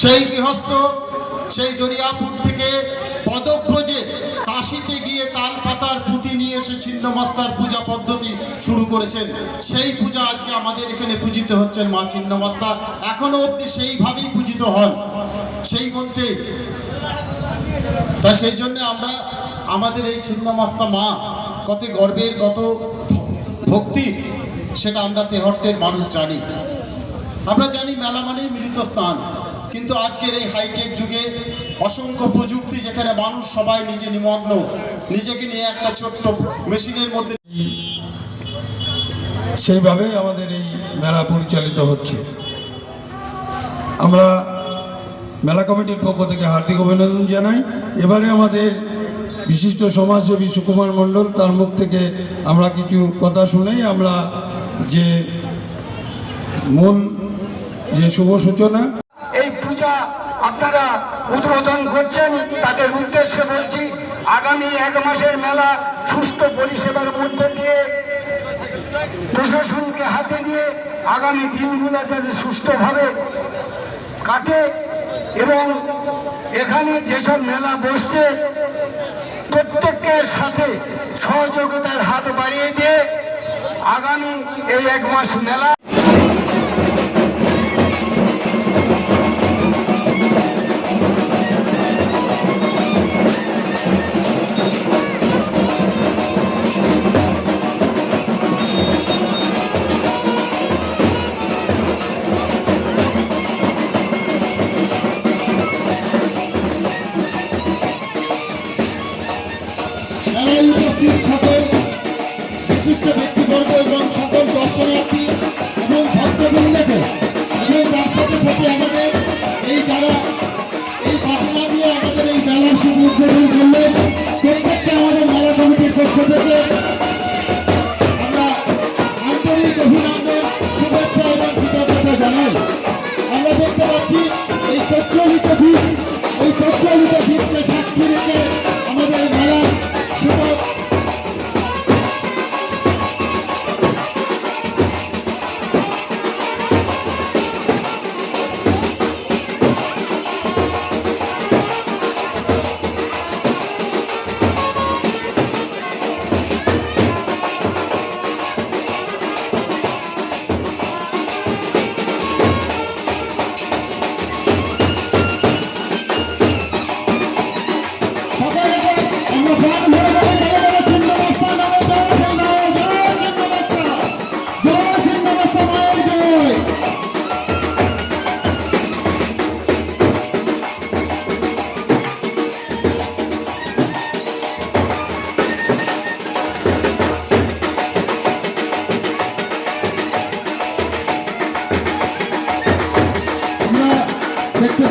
সেই গৃহস্থ, সেই দরিয়াপুর থেকে পদব্রজে কাশিতে গিয়ে তাল পাতার পুঁতি নিয়ে এসে ছিন্নমস্তার পূজা পদ্ধতি শুরু করেছেন। সেই পূজা আজকে আমাদের এখানে পূজিত হচ্ছেন মা ছিন্নমস্তা এখনও অবধি সেইভাবেই পূজিত হন। সেই মন্ত্রে তা সেই জন্য আমরা আমাদের এই ছিন্নমস্তা মা কত গর্বের, কত ভক্তি, সেটা আমরা তেহট্টের মানুষ জানি। আমরা জানি মেলা মানেই মিলিত স্থান। কিন্তু আজকের এই হাইটেক যুগে অসংখ্য প্রযুক্তি যেখানে মানুষ সবাই নিজে নিমগ্ন, নিজেকে নিয়ে একটা ছোট্ট মেশিনের মধ্যে সেইভাবেই আমাদের এই মেলা পরিচালিত হচ্ছে। আমরা মেলা কমিটির পক্ষ থেকে হার্দিক অভিনন্দন জানাই। এবারে আমাদের বিশিষ্ট সমাজসেবী সুকুমার মণ্ডল তার মুখ থেকে আমরা কিছু কথা শুনেই আমরা যে মূল যে শুভ সূচনা পূজা আপনারা উদ্বোধন করছেন, তাদের উদ্দেশ্যে বলছি, আগামী এক মাসের মেলা সুষ্ঠু পরিষেবার মধ্যে দিয়ে প্রশাসনকে হাতে দিয়ে আগামী দিনগুলো যাতে সুষ্ঠুভাবে কাটে এবং এখানে যেসব মেলা বসছে, প্রত্যেকের সাথে সহযোগিতার হাত বাড়িয়ে দিয়ে আগামী এই এক মাস মেলা ব্যক্তিবর্গ এবং সকল দর্শনার্থী এবং ভক্তবৃন্দকে এবং তার সাথে সাথে আমাদের এই যারা এই বাসনা দিয়ে আমাদের এই মেলার শুভ উদ্বোধন করলেন প্রত্যেককে আমাদের মেলা কমিটির পক্ষ থেকে আমরা আন্তরিক অভিনন্দন, শুভেচ্ছা এবং কৃতজ্ঞতা জানাই। আমরা দেখতে পাচ্ছি এই প্রচলিত ভিড়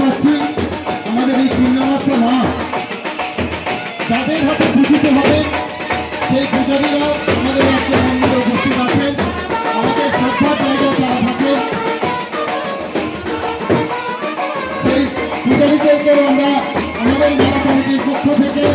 করছি, আমাদের এই চিন্তামাত্র মা। তাদের হাতে পূজিত হবে সেই পূজারীরা আমাদের আজকে মন্দিরে উপস্থিত আছেন। আমাদের শ্রদ্ধা জায়গায় তারা থাকেন সেই পূজারীদেরকেও আমরা আমাদের মা কমিটির পক্ষ থেকে